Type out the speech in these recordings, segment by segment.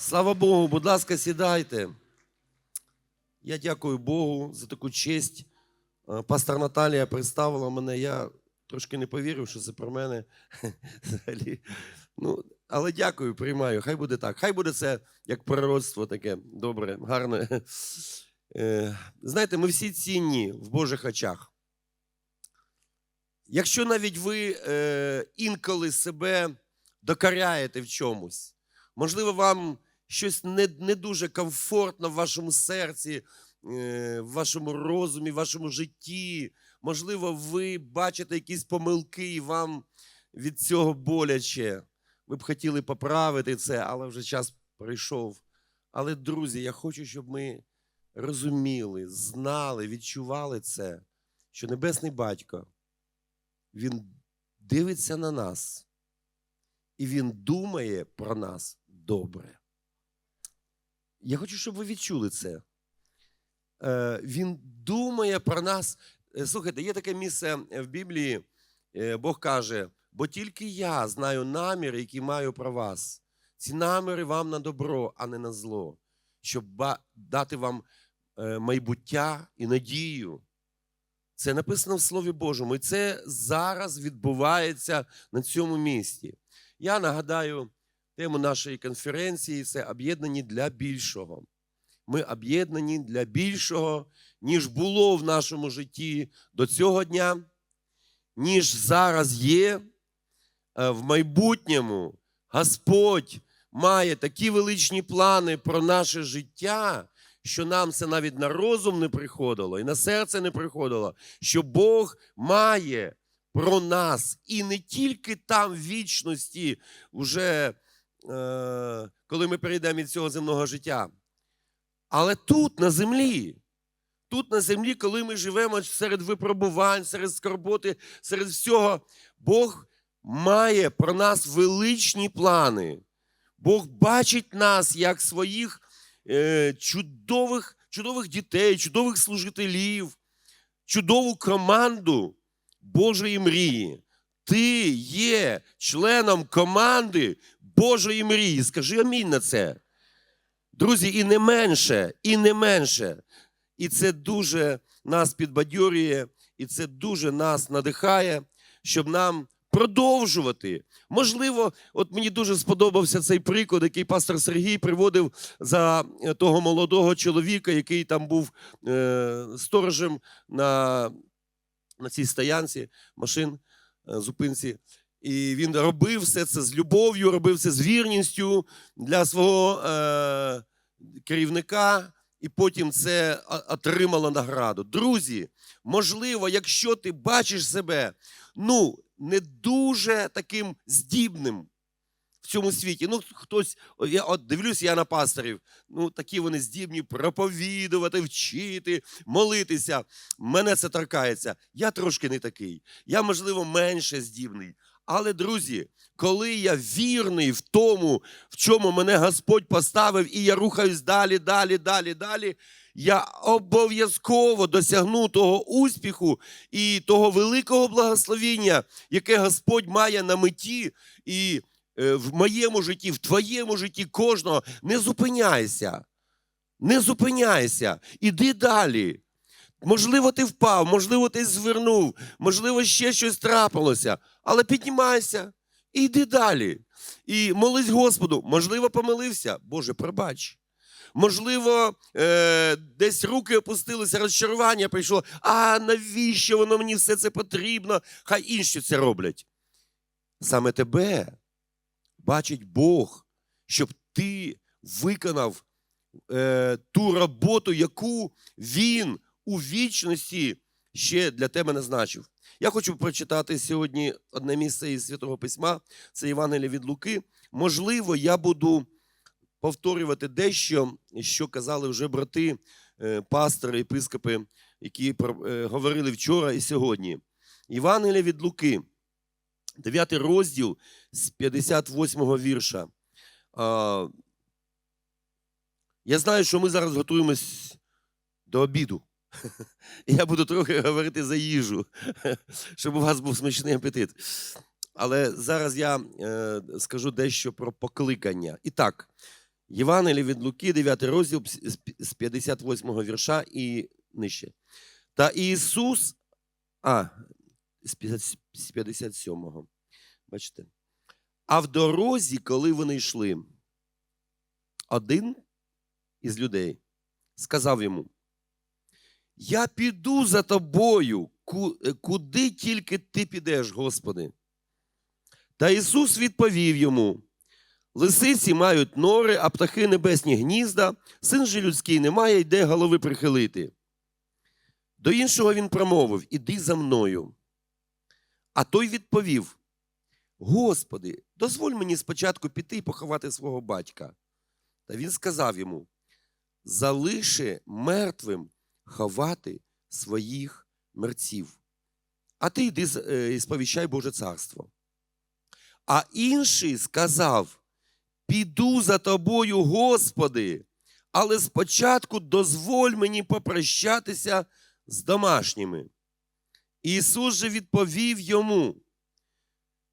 Слава Богу, будь ласка, сідайте. Я дякую Богу за таку честь. Е, Пастор Наталія представила мене. Я трошки не повірив, що це про мене. Взагалі. Ну, але дякую, приймаю. Хай буде так. Хай буде це як пророцтво таке добре, гарне. Е, Знаєте, ми всі цінні в Божих очах. Якщо навіть ви е, інколи себе докоряєте в чомусь, можливо, вам щось не, не дуже комфортно в вашому серці, е, в вашому розумі, в вашому житті. Можливо, ви бачите якісь помилки, і вам від цього боляче. Ви б хотіли поправити це, але вже час прийшов. Але, друзі, я хочу, щоб ми розуміли, знали, відчували це, що Небесний Батько, Він дивиться на нас, і Він думає про нас добре. Я хочу, щоб ви відчули це. Е, Він думає про нас. Е, Слухайте, є таке місце в Біблії, е, Бог каже, бо тільки я знаю наміри, які маю про вас. Ці наміри вам на добро, а не на зло, щоб дати вам е, майбуття і надію. Це написано в Слові Божому, і це зараз відбувається на цьому місці. Я нагадаю тему нашої конференції це об'єднані для більшого. Ми об'єднані для більшого, ніж було в нашому житті до цього дня, ніж зараз є. Е, В майбутньому Господь має такі величні плани про наше життя, що нам це навіть на розум не приходило і на серце не приходило, що Бог має про нас і не тільки там в вічності, вже коли ми перейдемо від цього земного життя, але тут, на землі. Тут на землі, коли ми живемо серед випробувань, серед скорботи, серед всього, Бог має про нас величні плани. Бог бачить нас як своїх е, чудових, чудових дітей, чудових служителів, чудову команду Божої мрії. Ти є членом команди Божої мрії. Скажи амінь на це. Друзі, і не менше, і не менше. І це дуже нас підбадьорює, і це дуже нас надихає, щоб нам продовжувати. Можливо, от мені дуже сподобався цей приклад, який пастор Сергій приводив за е, того молодого чоловіка, який там був е, сторожем на, на цій стоянці машин, е, зупинці. І він робив все це з любов'ю, робив це з вірністю для свого е, керівника, і потім це отримало награду. Друзі, можливо, якщо ти бачиш себе ну, не дуже таким здібним в цьому світі. Ну, хтось, я от дивлюсь я на пасторів, ну такі вони здібні проповідувати, вчити, молитися. Мене це торкається. Я трошки не такий. Я, можливо, менше здібний. Але, друзі, коли я вірний в тому, в чому мене Господь поставив, і я рухаюсь далі, далі, далі, далі, я обов'язково досягну того успіху і того великого благословіння, яке Господь має на меті, і е, в моєму житті, в твоєму житті кожного. Не зупиняйся. Не зупиняйся. Іди далі. Можливо, ти впав, можливо, ти звернув, можливо, ще щось трапилося, але піднімайся і йди далі. І молись Господу, можливо, помилився. Боже, пробач. Можливо, е, десь руки опустилися, розчарування прийшло. А навіщо воно мені все це потрібно? Хай інші це роблять. Саме тебе бачить Бог, щоб ти виконав е, ту роботу, яку Він у вічності ще для тебе назначив. Я хочу прочитати сьогодні одне місце із Святого Письма, це Євангелія від Луки. Можливо, я буду повторювати дещо, що казали вже брати, е, пастори, єпископи, які е, говорили вчора і сьогодні. Євангелія від Луки, 9 розділ з 58 вірша. Я знаю, що ми зараз готуємось до обіду. Я буду трохи говорити за їжу, щоб у вас був смачний апетит. Але зараз я е, скажу дещо про покликання. І так, Євангеліє від Луки, 9 розділ з пі- з 58 вірша і нижче. Та Ісус, а, з 57-го. Бачите. А в дорозі, коли вони йшли, один із людей сказав йому: Я піду за тобою, е, куди тільки ти підеш, Господи. Та Ісус відповів йому: Лисиці мають нори, а птахи небесні гнізда, син же людський не має йде голови прихилити. До іншого він промовив: Іди за мною. А той відповів: Господи, дозволь мені спочатку піти і поховати свого батька. Та він сказав йому: Залиши мертвим ховати своїх мерців. А ти йди е, і сповіщай Боже царство. А інший сказав: Піду за тобою, Господи, але спочатку дозволь мені попрощатися з домашніми. Ісус же відповів йому: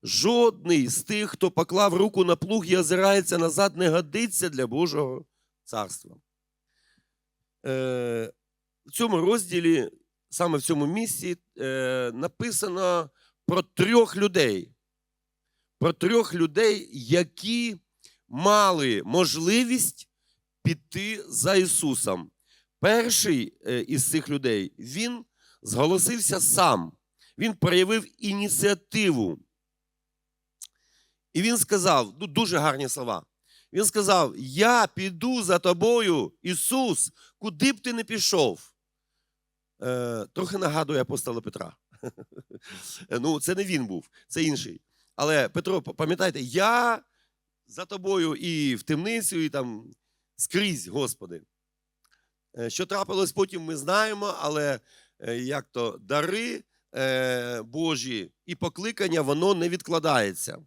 Жодний з тих, хто поклав руку на плуг і озирається назад, не годиться для Божого царства. Е, в цьому розділі, саме в цьому місці, е, написано про трьох людей. Про трьох людей, які мали можливість піти за Ісусом. Перший е, із цих людей він зголосився сам. Він проявив ініціативу. І він сказав, ну дуже гарні слова. Він сказав: Я піду за тобою, Ісус, куди б ти не пішов. Е, трохи нагадує апостола Петра. ну, це не він був, це інший. Але Петро, пам'ятайте, я за тобою і в темницю, і там скрізь, Господи. Е, Що трапилось потім, ми знаємо, але е, як то дари Божі і покликання, воно не відкладається.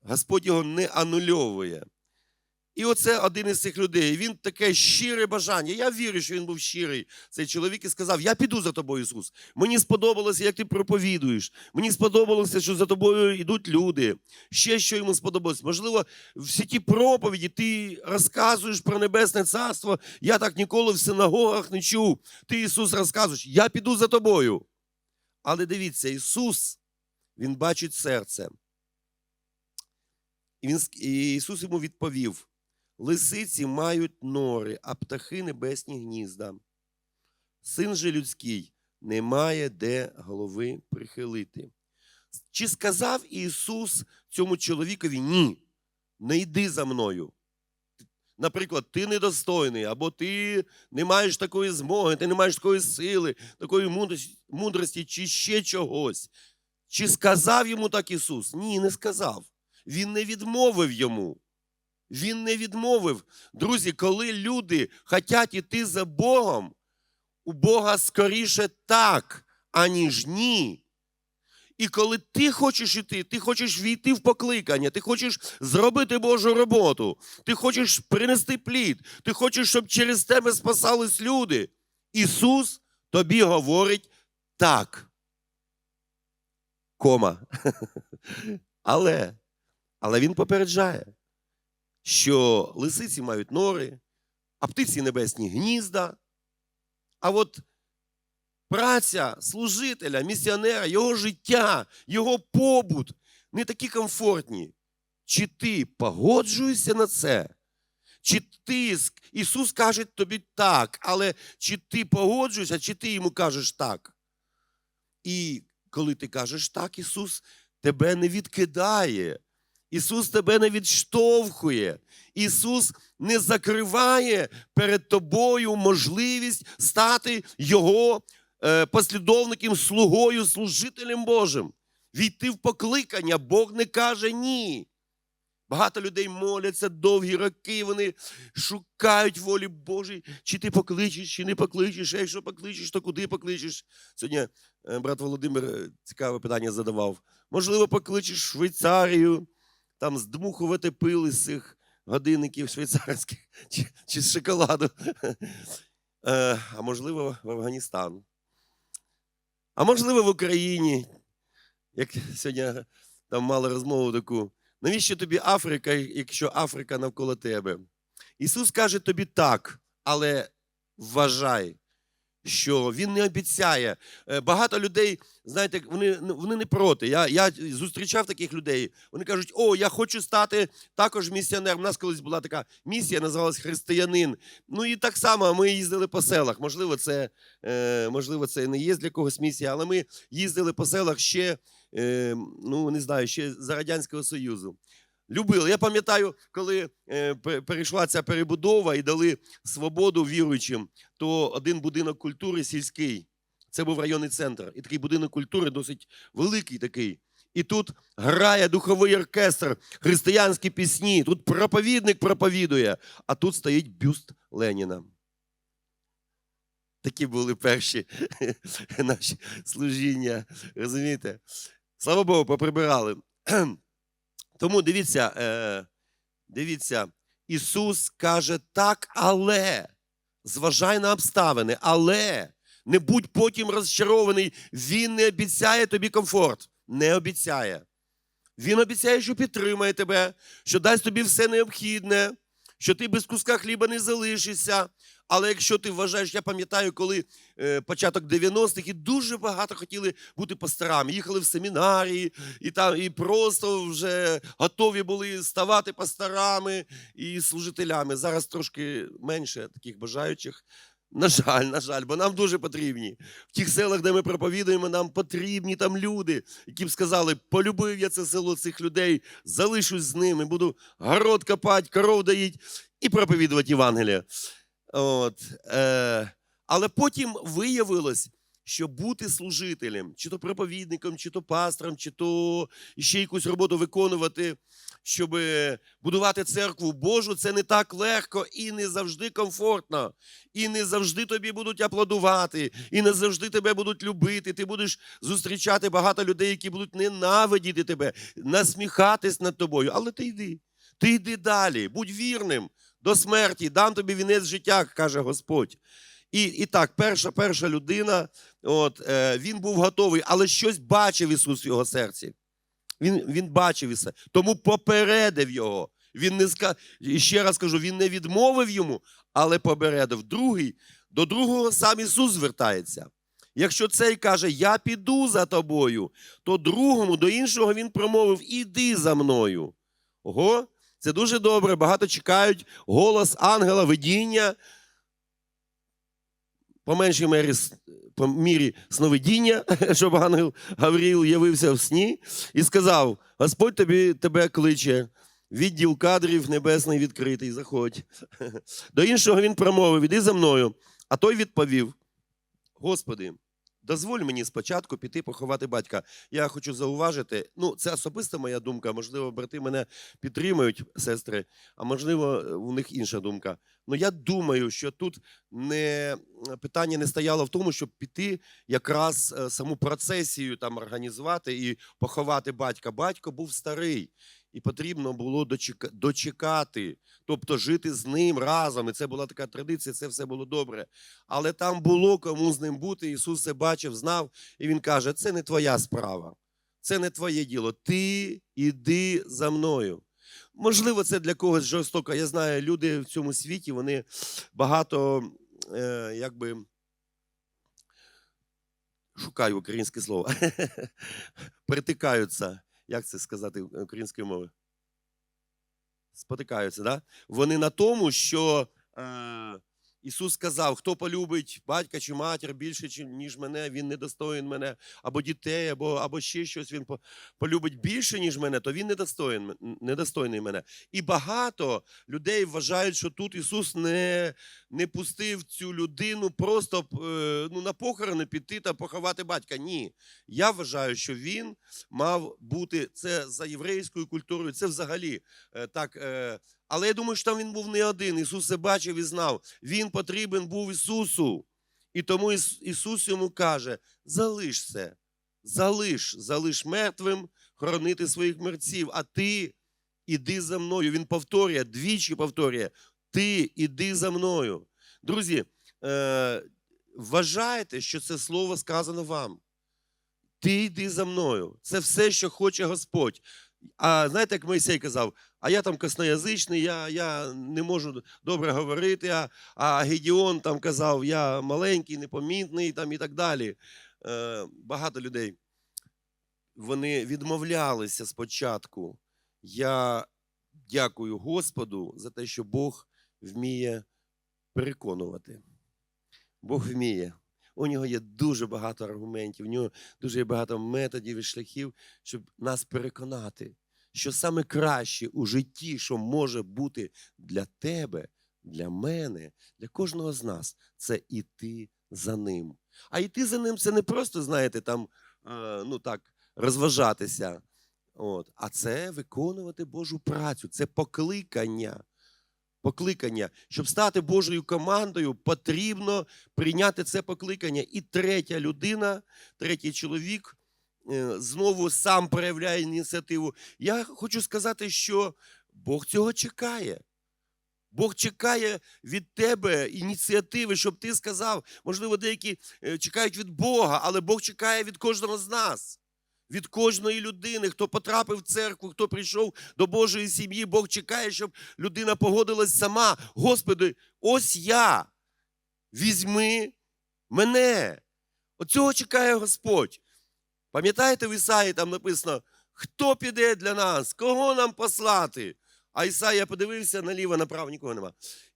Господь його не анульовує. І оце один із цих людей. Він таке щире бажання. Я вірю, що він був щирий. Цей чоловік і сказав: Я піду за тобою, Ісус. Мені сподобалося, як ти проповідуєш. Мені сподобалося, що за тобою йдуть люди. Ще що йому сподобалось. Можливо, всі ті проповіді ти розказуєш про небесне царство. Я так ніколи в синагогах не чув. Ти, Ісус, розказуєш, я піду за тобою. Але дивіться, Ісус, Він бачить серце. І, він, і Ісус йому відповів: Лисиці мають нори, а птахи небесні гнізда. Син же людський не має де голови прихилити. Чи сказав Ісус цьому чоловікові ні, не йди за мною? Наприклад, ти недостойний, або ти не маєш такої змоги, ти не маєш такої сили, такої мудрості, чи ще чогось. Чи сказав йому так Ісус? Ні, не сказав. Він не відмовив йому. Він не відмовив. Друзі, коли люди хочуть іти за Богом, у Бога скоріше так, аніж ні. І коли ти хочеш іти, ти хочеш війти в покликання, ти хочеш зробити Божу роботу, ти хочеш принести плід, ти хочеш, щоб через тебе спасались люди. Ісус тобі говорить так. Кома. Але, але Він попереджає, що лисиці мають нори, а птиці небесні гнізда. А от праця служителя, місіонера, його життя, його побут не такі комфортні. Чи ти погоджуєшся на це? Чи ти, Ісус каже тобі так, але чи ти погоджуєшся, чи ти йому кажеш так? І коли ти кажеш так, Ісус тебе не відкидає. Ісус тебе не відштовхує. Ісус не закриває перед тобою можливість стати Його е, послідовником, слугою, служителем Божим. Війти в покликання, Бог не каже ні. Багато людей моляться довгі роки, вони шукають волі Божої, чи ти покличеш, чи не покличеш, а якщо покличеш, то куди покличеш? Сьогодні е, брат Володимир е, цікаве питання задавав. Можливо, покличеш Швейцарію, там здмухувати пили з цих годинників швейцарських чи, чи з шоколаду. Е, А можливо, в Афганістан. А можливо, в Україні. Як сьогодні там мали розмову таку. Навіщо тобі Африка, якщо Африка навколо тебе? Ісус каже тобі так, але вважай, що Він не обіцяє. Е, Багато людей, знаєте, вони, вони не проти. Я, я зустрічав таких людей. Вони кажуть, о, я хочу стати також місіонером. У нас колись була така місія, називалась Християнин. Ну і так само ми їздили по селах. Можливо, це, е, можливо, це не є для когось місія, але ми їздили по селах ще, е, ну не знаю, ще за Радянського Союзу. Любили. Я пам'ятаю, коли е, перейшла ця перебудова і дали свободу віруючим, то один будинок культури сільський. Це був районний центр. І такий будинок культури досить великий такий. І тут грає духовий оркестр, християнські пісні. Тут проповідник проповідує, а тут стоїть бюст Леніна. Такі були перші наші служіння. Розумієте? Слава Богу, поприбирали. Тому дивіться, е, дивіться, Ісус каже так, але зважай на обставини, але не будь потім розчарований. Він не обіцяє тобі комфорт. Не обіцяє. Він обіцяє, що підтримає тебе, що дасть тобі все необхідне, що ти без куска хліба не залишишся. Але якщо ти вважаєш, я пам'ятаю, коли е, початок 90-х і дуже багато хотіли бути пасторами, їхали в семінарії, і там і просто вже готові були ставати пасторами і служителями. Зараз трошки менше таких бажаючих. На жаль, на жаль, бо нам дуже потрібні. В тих селах, де ми проповідуємо, нам потрібні там люди, які б сказали, полюбив я це село цих людей, залишусь з ними, буду город копати, коров доїть і проповідувати Євангелія. От, е, але потім виявилось, що бути служителем, чи то проповідником, чи то пастором, чи то ще якусь роботу виконувати, щоб будувати церкву Божу, це не так легко і не завжди комфортно. І не завжди тобі будуть аплодувати, і не завжди тебе будуть любити. Ти будеш зустрічати багато людей, які будуть ненавидіти тебе, насміхатись над тобою. Але ти йди, ти йди далі, будь вірним до смерті, дам тобі вінець життя, каже Господь. І, і так, перша перша людина, от, е, він був готовий, але щось бачив Ісус в його серці. Він, він бачив Ісе, тому попередив його. Він не ска... Ще раз кажу, він не відмовив йому, але попередив. Другий, до другого сам Ісус звертається. Якщо цей каже, я піду за тобою, то другому, до іншого він промовив, іди за мною. Ого, це дуже добре. Багато чекають голос ангела, видіння. По меншій мірі, с- по мірі сновидіння, щоб ангел Гавріл явився в сні і сказав: Господь тобі тебе кличе, відділ кадрів небесний відкритий, заходь. До іншого він промовив: Іди за мною. А той відповів: Господи, дозволь мені спочатку піти поховати батька. Я хочу зауважити, ну, це особиста моя думка, можливо, брати мене підтримують, сестри, а можливо, у них інша думка. Ну я думаю, що тут не питання не стояло в тому, щоб піти якраз е, саму процесію там організувати і поховати батька. Батько був старий, і потрібно було дочекати, тобто жити з ним разом. І це була така традиція, це все було добре. Але там було кому з ним бути. Ісус це бачив, знав, і він каже: це не твоя справа, це не твоє діло. Ти іди за мною. Можливо, це для когось жорстоко. Я знаю, люди в цьому світі вони багато е, якби. Шукаю українське слово. Притикаються. Як це сказати українською мовою? Спотикаються, да? Вони на тому, що е, Ісус сказав: хто полюбить батька чи матір більше, ніж мене, він недостоїн мене, або дітей, або, або ще щось він полюбить більше, ніж мене, то він недостоїн, недостойний мене. І багато людей вважають, що тут Ісус не, не пустив цю людину просто е, ну, на похорони піти та поховати батька. Ні. Я вважаю, що він мав бути це за єврейською культурою, це взагалі е, так. Але я думаю, що там він був не один. Ісус це бачив і знав. Він потрібен був Ісусу. І тому Іс- Ісус йому каже: залиш це, залиш, залиш мертвим хоронити своїх мерців, а ти іди за мною. Він повторює, двічі повторює: ти іди за мною. Друзі, е, вважайте, що це слово сказано вам. Ти йди за мною. Це все, що хоче Господь. А знаєте, як Мойсей казав, а я там косноязичний, я, я не можу добре говорити, а, а Гедіон там казав, я маленький, непомітний там і так далі. Е, багато людей вони відмовлялися спочатку. Я дякую Господу за те, що Бог вміє переконувати. Бог вміє. У нього є дуже багато аргументів, у нього дуже багато методів і шляхів, щоб нас переконати, що саме краще у житті, що може бути для тебе, для мене, для кожного з нас, це іти за ним. А йти за ним це не просто, знаєте, там, е, ну так, розважатися. От. А це виконувати Божу працю, це покликання. Покликання. Щоб стати Божою командою, потрібно прийняти це покликання. І третя людина, третій чоловік е, знову сам проявляє ініціативу. Я хочу сказати, що Бог цього чекає. Бог чекає від тебе ініціативи, щоб ти сказав. Можливо, деякі е, чекають від Бога, але Бог чекає від кожного з нас. Від кожної людини, хто потрапив в церкву, хто прийшов до Божої сім'ї, Бог чекає, щоб людина погодилась сама. Господи, ось я. Візьми мене. Оцього чекає Господь. Пам'ятаєте, в Ісаї там написано, хто піде для нас, кого нам послати? А Ісая подивився наліво, направо, нікого нема.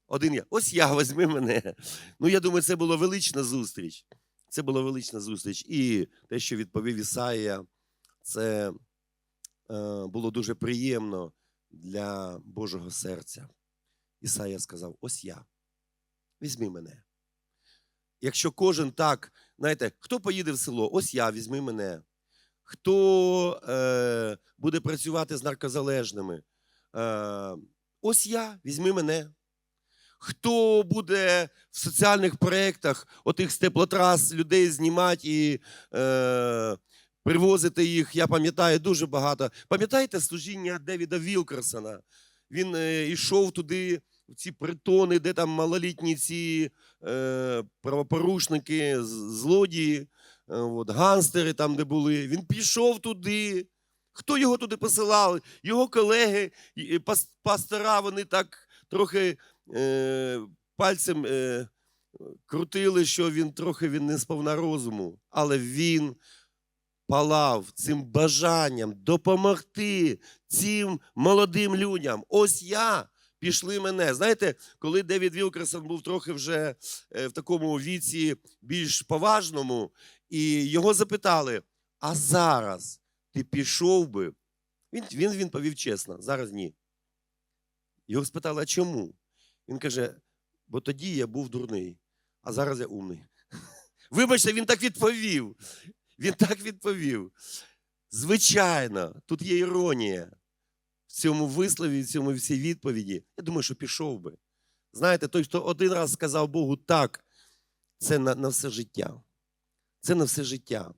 Один я. Ось я, візьми мене. Ну, я думаю, це була велична зустріч. Це була велична зустріч. І те, що відповів Ісаїя, це е, було дуже приємно для Божого серця. Ісая сказав: Ось я, візьми мене. Якщо кожен так, знаєте, хто поїде в село? Ось я, візьми мене. Хто е, буде працювати з наркозалежними? Е, ось я, візьми мене. Хто буде в соціальних проєктах отих з теплотрас людей знімати і е, привозити їх, я пам'ятаю дуже багато. Пам'ятаєте служіння Девіда Вілкерсона? Він е, йшов туди, в ці притони, де там малолітні ці е, правопорушники, злодії, е, от, ганстери там, де були. Він пішов туди. Хто його туди посилав? Його колеги, пастора, вони так трохи е, пальцем е, крутили, що він трохи він не сповна розуму, але він палав цим бажанням допомогти цим молодим людям. Ось я. Пішли мене. Знаєте, коли Девід Вілкерсон був трохи вже е, в такому віці більш поважному, і його запитали: а зараз ти пішов би? Він, він, він повів чесно, зараз ні. Його спитали, а чому? Він каже: бо тоді я був дурний, а зараз я умний. Вибачте, він так відповів. Він так відповів. Звичайно, тут є іронія в цьому вислові, в цьому всій відповіді. Я думаю, що пішов би. Знаєте, той, хто один раз сказав Богу так, це на, на все життя. Це на все життя.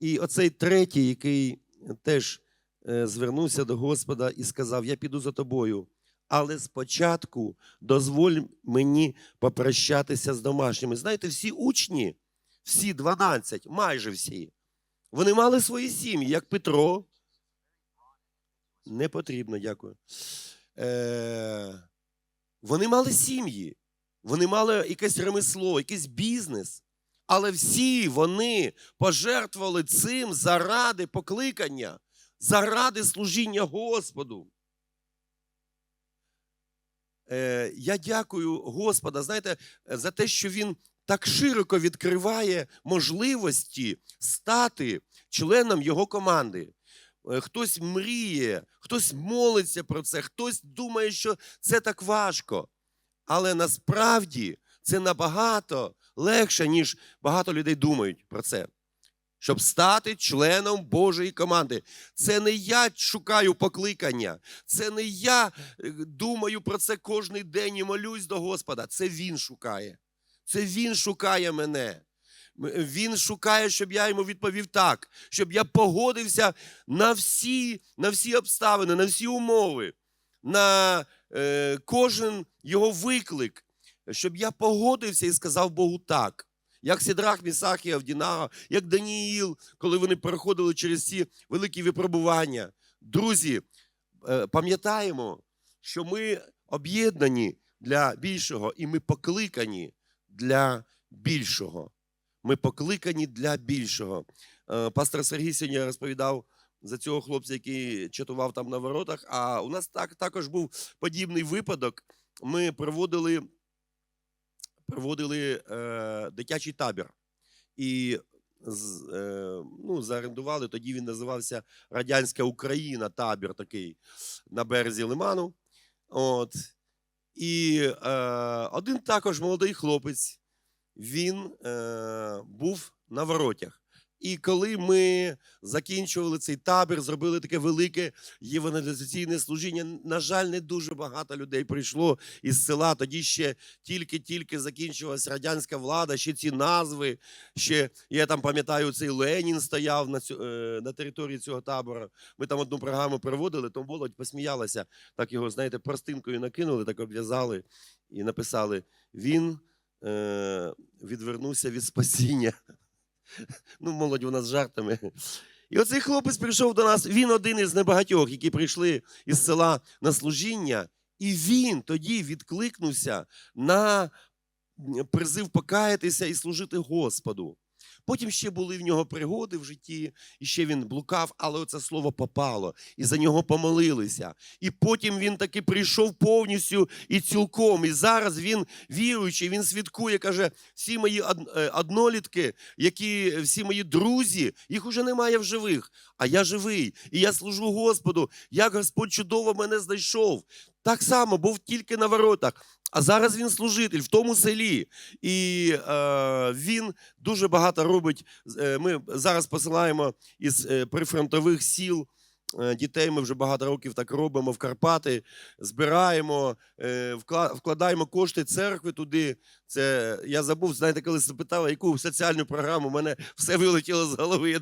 І оцей третій, який теж е, звернувся до Господа і сказав: Я піду за тобою. Але спочатку дозволь мені попрощатися з домашніми. Знаєте, всі учні, всі 12, майже всі, вони мали свої сім'ї, як Петро. Не потрібно, дякую. Е, вони мали сім'ї, вони мали якесь ремесло, якийсь бізнес. Але всі вони пожертвували цим заради покликання, заради служіння Господу. Е, я дякую Господа, знаєте, за те, що Він так широко відкриває можливості стати членом його команди. Е, Хтось мріє, хтось молиться про це, хтось думає, що це так важко. Але насправді це набагато легше, ніж багато людей думають про це. Щоб стати членом Божої команди. Це не я шукаю покликання, це не я е, думаю про це кожен день і молюсь до Господа. Це Він шукає. Це Він шукає мене. Він шукає, щоб я йому відповів так, щоб я погодився на всі, на всі обставини, на всі умови, на е, кожен його виклик, щоб я погодився і сказав Богу так. Як Сідрах, Місах і Авдінага, як Даніїл, коли вони переходили через ці великі випробування. Друзі, е, пам'ятаємо, що ми об'єднані для більшого, і ми покликані для більшого. Ми покликані для більшого. Е, Пастор Сергій сьогодні розповідав за цього хлопця, який чатував там на воротах. А у нас так, також був подібний випадок. Ми проводили, проводили е, дитячий табір. І з, е, ну, заарендували, тоді він називався Радянська Україна, табір такий на березі Лиману. От. І е, один також молодий хлопець, він е, був на воротях. І коли ми закінчували цей табір, зробили таке велике євангелізаційне служіння. На жаль, не дуже багато людей прийшло із села. Тоді ще тільки-тільки закінчилась радянська влада, ще ці назви. Ще я там пам'ятаю, цей Ленін стояв на цю, е, на території цього табору. Ми там одну програму проводили, то молодь посміялася. Так його, знаєте, простинкою накинули, так обв'язали і написали: він е, відвернувся від спасіння. Ну, молодь вона з жартами. І оцей хлопець прийшов до нас. Він один із небагатьох, які прийшли із села на служіння, і він тоді відкликнувся на призив покаятися і служити Господу. Потім ще були в нього пригоди в житті, і ще він блукав, але оце слово попало, і за нього помолилися. І потім він таки прийшов повністю і цілком. І зараз він віруючий, він свідкує, каже: всі мої е, однолітки, які всі мої друзі, їх уже немає в живих, а я живий. І я служу Господу. Як Господь чудово мене знайшов. Так само був тільки на воротах. А зараз він служитель в тому селі, і е, він дуже багато робить. Е, Ми зараз посилаємо із е, прифронтових сіл. е, Дітей ми вже багато років так робимо в Карпати, збираємо, вкладаємо кошти церкви туди. Це я забув, знаєте, коли запитав, яку соціальну програму, у мене все вилетіло з голови. Я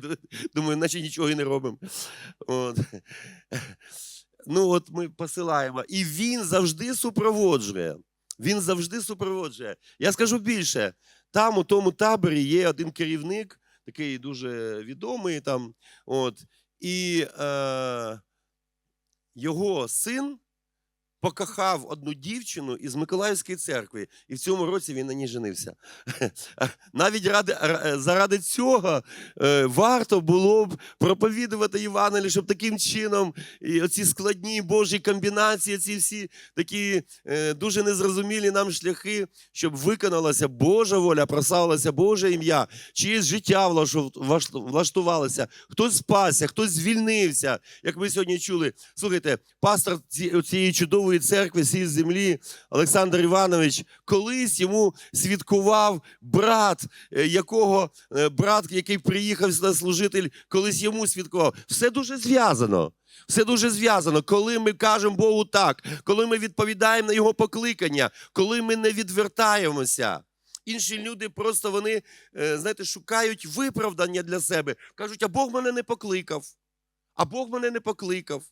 думаю, наче нічого і не робимо. От. Ну, от ми посилаємо. І він завжди супроводжує. Він завжди супроводжує. Я скажу більше: там, у тому таборі, є один керівник, такий дуже відомий там. От, і е, його син покохав одну дівчину із Миколаївської церкви, і в цьому році він на ній женився. Навіть ради, заради цього е, варто було б проповідувати Євангеліє, щоб таким чином і оці складні Божі комбінації, ці всі такі е, дуже незрозумілі нам шляхи, щоб виконалася Божа воля, прославилося Боже ім'я, чиєсь життя влаштувалося, хтось спасся, хтось звільнився. Як ми сьогодні чули, слухайте, пастор цієї чудової церкви сій з землі Олександр Іванович, колись йому свідкував брат, е, якого е, брат, який приїхав сюди служитель, колись йому свідкував. Все дуже зв'язано. Все дуже зв'язано. Коли ми кажемо Богу так, коли ми відповідаємо на його покликання, коли ми не відвертаємося. Інші люди просто вони, е, знаєте, шукають виправдання для себе. Кажуть, а Бог мене не покликав. А Бог мене не покликав.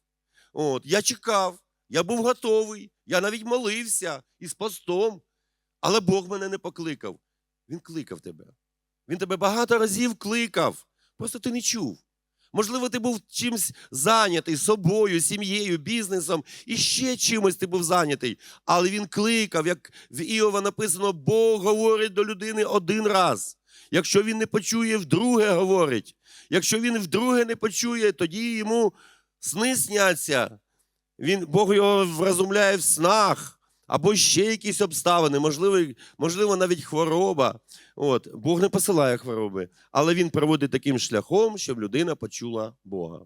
От, я чекав, я був готовий, я навіть молився із постом, але Бог мене не покликав. Він кликав тебе. Він тебе багато разів кликав. Просто ти не чув. Можливо, ти був чимось зайнятий собою, сім'єю, бізнесом і ще чимось ти був зайнятий. Але він кликав, як в Іова написано, Бог говорить до людини один раз. Якщо він не почує, вдруге говорить. Якщо він вдруге не почує, тоді йому сни сняться. Він, Бог його вразумляє в снах. Або ще якісь обставини, можливо, можливо, навіть хвороба. От, Бог не посилає хвороби, але він проводить таким шляхом, щоб людина почула Бога.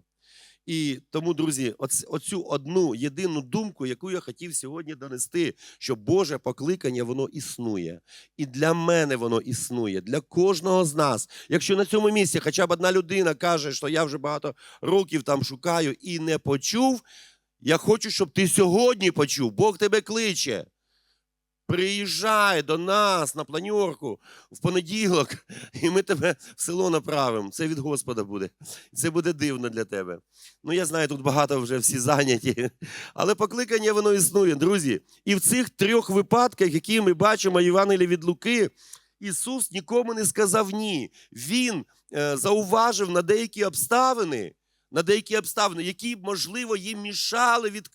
І тому, друзі, оцю одну єдину думку, яку я хотів сьогодні донести, що Боже покликання воно існує. І для мене воно існує, для кожного з нас. Якщо на цьому місці хоча б одна людина каже, що я вже багато років там шукаю і не почув, я хочу, щоб ти сьогодні почув. Бог тебе кличе. Приїжджай до нас на планерку в понеділок, і ми тебе в село направимо. Це від Господа буде. Це буде дивно для тебе. Ну, я знаю, тут багато вже всі зайняті. Але покликання воно існує, друзі. І в цих трьох випадках, які ми бачимо в Євангелії від Луки, Ісус нікому не сказав ні. Він е, зауважив на деякі обставини, на деякі обставини, які, можливо, їм мішали від,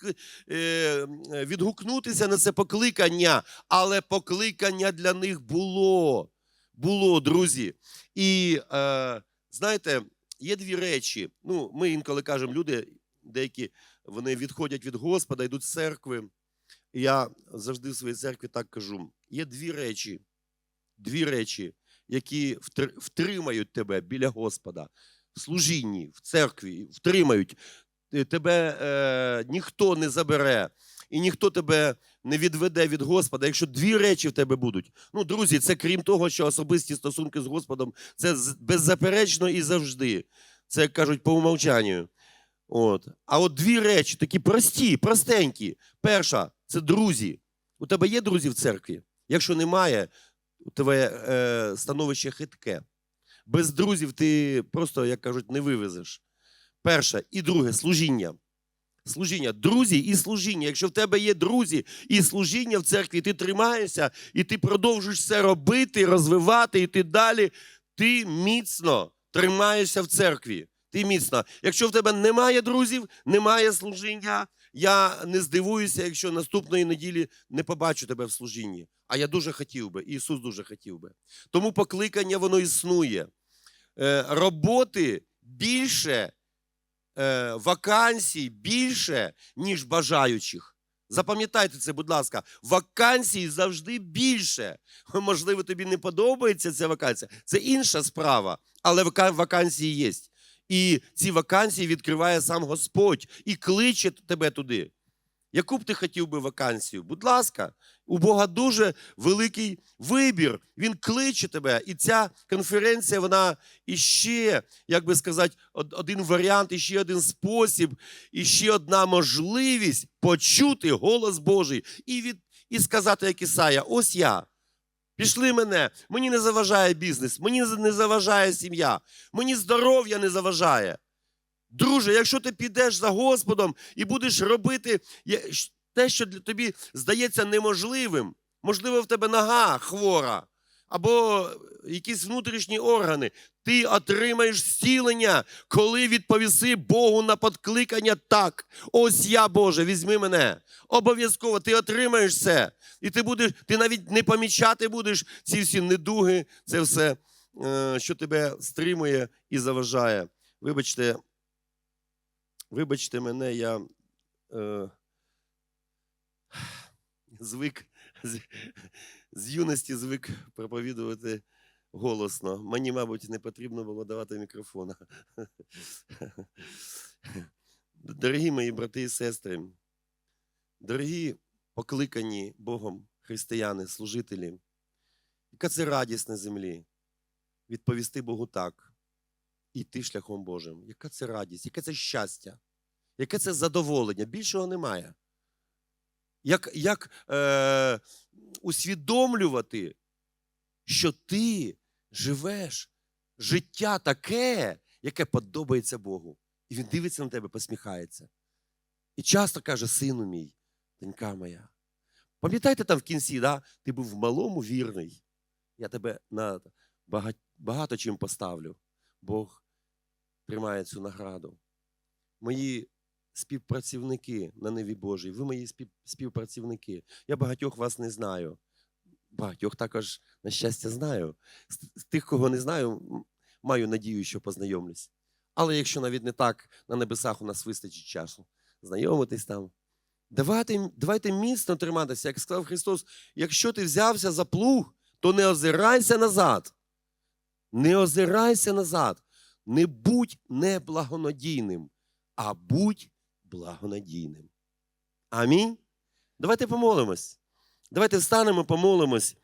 е, відгукнутися на це покликання, але покликання для них було. Було, друзі. І е, знаєте, є дві речі. Ну, ми інколи кажемо, люди, деякі вони відходять від Господа, йдуть з церкви. Я завжди в своїй церкві так кажу: є дві речі, дві речі, які втримають тебе біля Господа. Служінні, в церкві, втримають. Е, Тебе е, ніхто не забере, і ніхто тебе не відведе від Господа, якщо дві речі в тебе будуть. Ну, друзі, це крім того, що особисті стосунки з Господом це беззаперечно і завжди. Це кажуть по умовчанню. От. А от дві речі, такі прості, простенькі. Перша це друзі. У тебе є друзі в церкві? Якщо немає, у тебе е, становище хитке. Без друзів ти просто, як кажуть, не вивезеш. Перше. І друге служіння. Служіння, друзі і служіння. Якщо в тебе є друзі і служіння в церкві, ти тримаєшся і ти продовжуєш це робити, розвивати, і ти далі, ти міцно тримаєшся в церкві. Ти міцно. Якщо в тебе немає друзів, немає служіння, я не здивуюся, якщо наступної неділі не побачу тебе в служінні. А я дуже хотів би, Ісус дуже хотів би. Тому покликання воно існує. Е, роботи більше, е, вакансій більше, ніж бажаючих. Запам'ятайте це, будь ласка, вакансій завжди більше. Можливо, тобі не подобається ця вакансія. Це інша справа, але вакансії є. І ці вакансії відкриває сам Господь і кличе тебе туди. Яку б ти хотів би вакансію? Будь ласка, у Бога дуже великий вибір. Він кличе тебе. І ця конференція, вона іще, як би сказати, один варіант, іще один спосіб, іще одна можливість почути голос Божий і, від, і сказати, як Ісая, ось я. Пішли мене, мені не заважає бізнес, мені не заважає сім'я, мені здоров'я не заважає. Друже, якщо ти підеш за Господом і будеш робити те, що для тобі здається неможливим, можливо, в тебе нога хвора, або якісь внутрішні органи, ти отримаєш зцілення, коли відповіси Богу на подкликання так. Ось я, Боже, візьми мене. Обов'язково ти отримаєш це. І ти будеш, ти навіть не помічати будеш ці всі недуги, це все, е, що тебе стримує і заважає. Вибачте, вибачте мене, я е, звик з, з юності звик проповідувати голосно. Мені, мабуть, не потрібно було давати мікрофона. Дорогі мої брати і сестри, дорогі покликані Богом християни, служителі, яка це радість на землі відповісти Богу так йти шляхом Божим. Яка це радість, яке це щастя, яке це задоволення? Більшого немає. Як, як е, усвідомлювати, що ти живеш життя таке, яке подобається Богу. І він дивиться на тебе, посміхається. І часто каже: сину мій, донька моя. Пам'ятаєте там в кінці, да? ти був в малому вірний. Я тебе на багать, багато чим поставлю. Бог тримає цю награду. Мої співпрацівники на Неві Божій, ви мої співпрацівники. Я багатьох вас не знаю. Багатьох також, на щастя, знаю. З тих, кого не знаю, маю надію, що познайомлюсь. Але якщо навіть не так, на небесах у нас вистачить часу знайомитись там. Давайте, давайте міцно триматися, як сказав Христос, якщо ти взявся за плуг, то не озирайся назад. Не озирайся назад. Не будь неблагонадійним, а будь благонадійним. Амінь. Давайте помолимось. Давайте встанемо, помолимось